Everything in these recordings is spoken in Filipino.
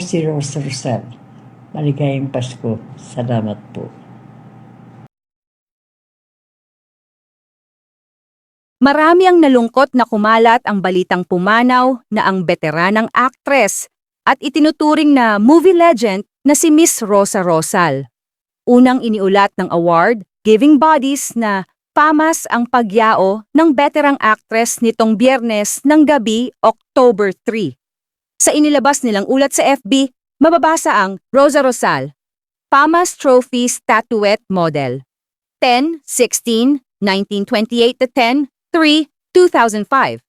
Si Rosa Rosal. Maligayang Pasko. Salamat po. Marami ang nalungkot na kumalat ang balitang pumanaw na ang veteranang actress at itinuturing na movie legend na si Miss Rosa Rosal. Unang iniulat ng award, Giving Bodies na pamas ang pagyao ng veterang actress nitong biyernes ng gabi, October 3. Sa inilabas nilang ulat sa FB, mababasa ang Rosa Rosal, Pamas Trophy Statuette Model. 10, 16, 1928 to 10, 3, 2005.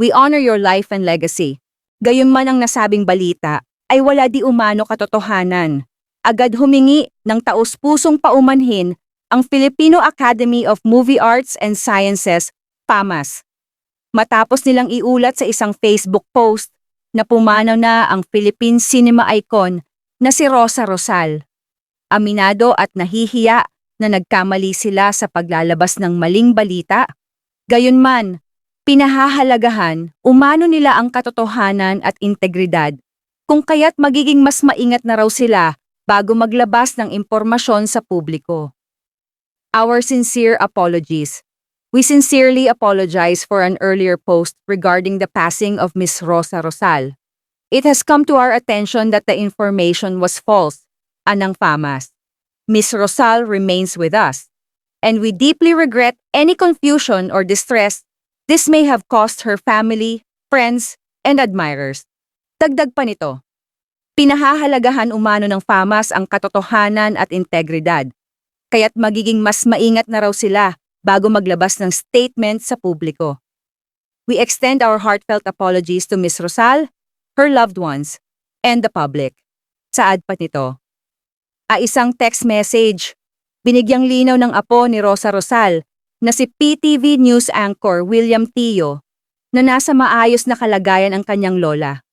We honor your life and legacy. Gayunman ang nasabing balita ay wala di umano katotohanan. Agad humingi ng taus-pusong paumanhin ang Filipino Academy of Movie Arts and Sciences, PAMAS. Matapos nilang iulat sa isang Facebook post na pumanaw na ang Philippine cinema icon na si Rosa Rosal. Aminado at nahihiya na nagkamali sila sa paglalabas ng maling balita. Gayunman, pinahahalagahan umano nila ang katotohanan at integridad, kung kaya't magiging mas maingat na raw sila bago maglabas ng impormasyon sa publiko. Our sincere apologies. We sincerely apologize for an earlier post regarding the passing of Miss Rosa Rosal. It has come to our attention that the information was false, anang famas. Miss Rosal remains with us, and we deeply regret any confusion or distress this may have caused her family, friends, and admirers. Dagdag pa nito, pinahahalagahan umano ng FAMAS ang katotohanan at integridad, kaya't magiging mas maingat na raw sila bago maglabas ng statement sa publiko. We extend our heartfelt apologies to Miss Rosal, her loved ones, and the public. Saad pa nito. A isang text message, binigyang linaw ng apo ni Rosa Rosal na si PTV News anchor William Tio na nasa maayos na kalagayan ang kanyang lola.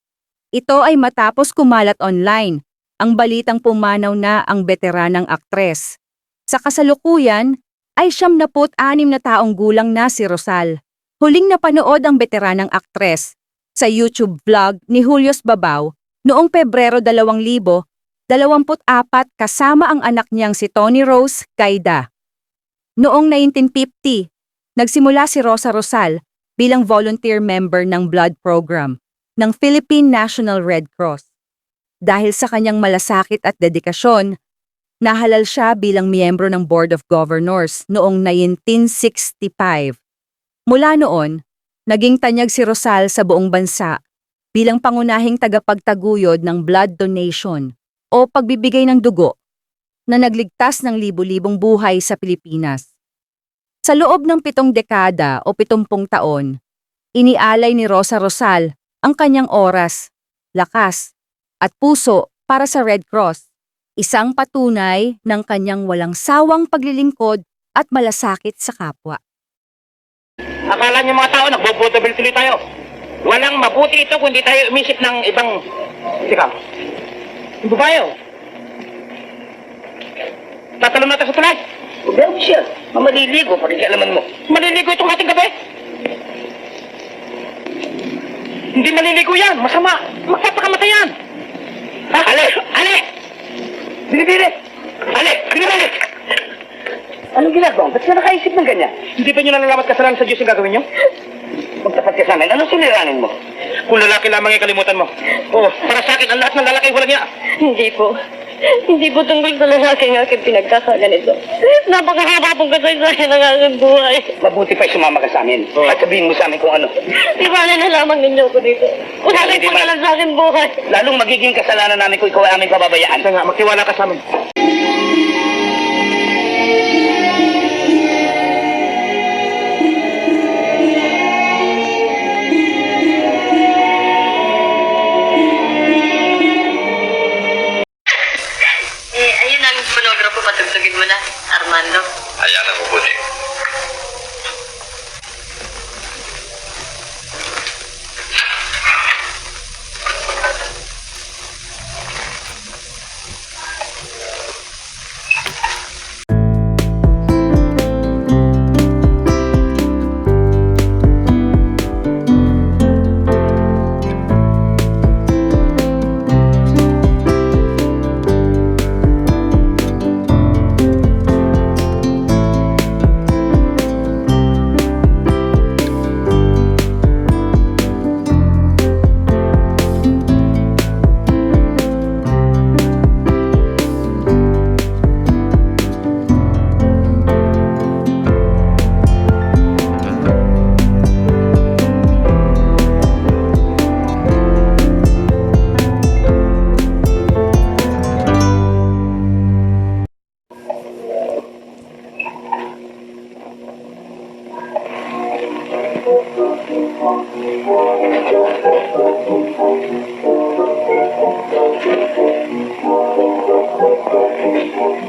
Ito ay matapos kumalat online ang balitang pumanaw na ang veteranang aktres. Sa kasalukuyan, ay siyam anim na taong gulang na si Rosal. Huling napanood ang veteranang aktres sa YouTube vlog ni Julius Babaw noong Pebrero 2024 kasama ang anak niyang si Tony Rose Gaida. Noong 1950, nagsimula si Rosa Rosal bilang volunteer member ng blood program ng Philippine National Red Cross. Dahil sa kanyang malasakit at dedikasyon, nahalal siya bilang miyembro ng Board of Governors noong 1965. Mula noon, naging tanyag si Rosal sa buong bansa bilang pangunahing tagapagtaguyod ng blood donation o pagbibigay ng dugo na nagligtas ng libu-libong buhay sa Pilipinas. Sa loob ng pitong dekada o pitumpung taon, inialay ni Rosa Rosal ang kanyang oras, lakas, at puso para sa Red Cross isang patunay ng kanyang walang sawang paglilingkod at malasakit sa kapwa. Akala niyo mga tao, nagbobotobil tuloy tayo. Walang mabuti ito kung di tayo umisip ng ibang... Teka, yung babayo. Tatalon natin sa tulay. Huwag siya. Mamaliligo, pakikialaman mo. Maliligo itong ating gabi. Hindi maliligo yan. Masama. Magpapakamatay yan. Ha? Ale! Ale! Binibili! Ale! Binibili! Anong ginagawa? Ba't ka nakaisip ng ganyan? Hindi pa nyo nalalamat kasalanan sa Diyos yung gagawin nyo? Magtapat ka sa amin. Anong siniranin mo? Kung lalaki lamang ay kalimutan mo. Oo, para sa akin, ang lahat ng lalaki walang niya. Hindi po. Hindi po tungkol sa lalaki ng aking pinagkakaganito. Napakahaba pong kasaysayan ng aking buhay. Mabuti pa sumama ka sa amin. At sabihin mo sa amin kung ano. Iwanan na lamang ninyo ko dito. Wala Hindi na lang sa aking buhay. Lalong magiging kasalanan namin kung ikaw ay aming pababayaan. Ito nga, magtiwala ka sa amin.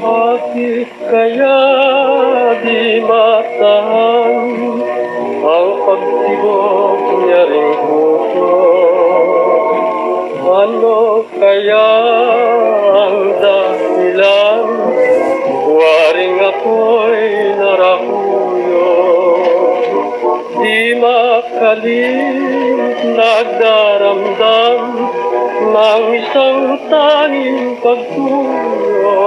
Bakit kaya di matahan ang pagtibok niya ring puso? Ano kaya ang dahilan? Waring ako'y narahuyo Di makalit nagdaramdam ng isang tanging pagtuyo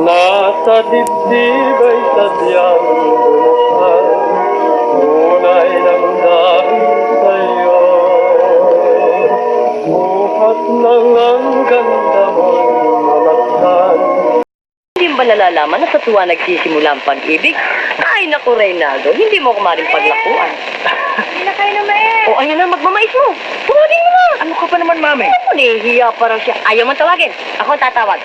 Nasa dibdib ay sadyang bumukan Tunay ng dahil sa'yo Buhat ng ang ganda ba nalalaman na sa tuwa nagsisimula ang pag-ibig? Ay, naku, Reynaldo, hindi mo ko maring paglakuan. Hindi na kayo na mais. O, ayan na, magmamais mo. Tawagin mo na. Ano ka pa naman, mami? Ano, nahihiya pa raw siya. Ayaw man tawagin. Ako ang tatawag.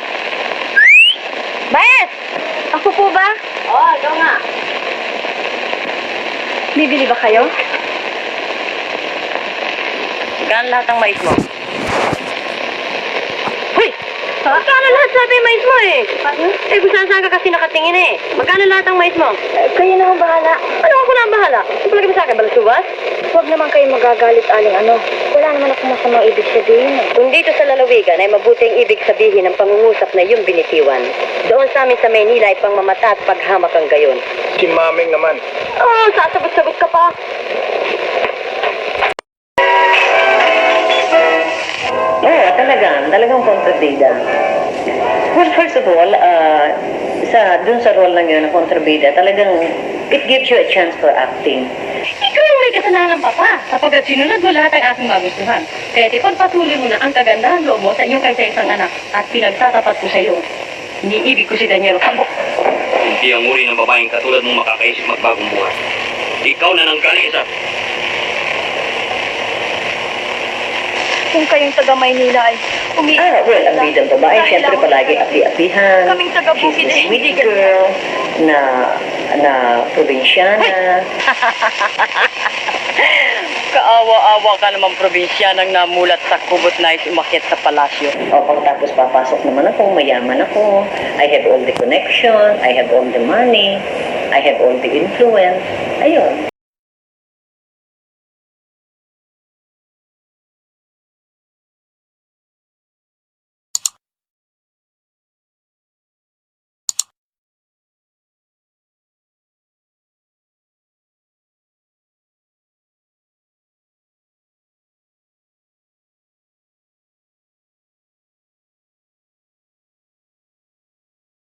Mais! Ako po ba? Oo, ikaw nga. Bibili ba kayo? Gaan lahat ang mais mo. Magkano lahat sabi mais mo eh? Eh, kung saan saan ka kasi nakatingin eh. Magkano lahat ang mais mo? kayo na ang bahala. Ano ako na ang bahala? Ano palagi mo sa akin, balasubas? Huwag naman kayo magagalit, aling ano. Wala naman ako masamang ibig sabihin eh. Kung dito sa lalawigan ay mabuting ibig sabihin ng pangungusap na iyong binitiwan. Doon sa amin sa Maynila ay pangmamata at paghamak ang gayon. Si maming naman. Oh, sasagot-sagot ka pa. Talagang kontrabida. Well, first of all, uh, sa, dun sa role lang yun, na kontrabida, talagang it gives you a chance for acting. Ikaw ang may kasalanan, Papa, sapagkat sinunod mo lahat ang aking magustuhan. Kaya ipagpatuloy mo na ang kagandahan loob mo sa inyong kaysa-isang anak at pinagtatapat ko sa iyo. Iniibig ko si Daniel Cabo. Hindi ang uri ng babaeng katulad mong makakaisip magbagong buhay. Ikaw na nang kanisa. Kung kayong taga Maynila ay umi... Ah, well, ang bidang babae, siyempre palagi api-apihan. Kaming taga Bukid the eh, hindi girl na, na probinsyana. Kaawa-awa ka naman probinsyanang namulat sa kubot na umakyat sa palasyo. O pagtapos papasok naman ako, mayaman ako. I have all the connection, I have all the money, I have all the influence. Ayun.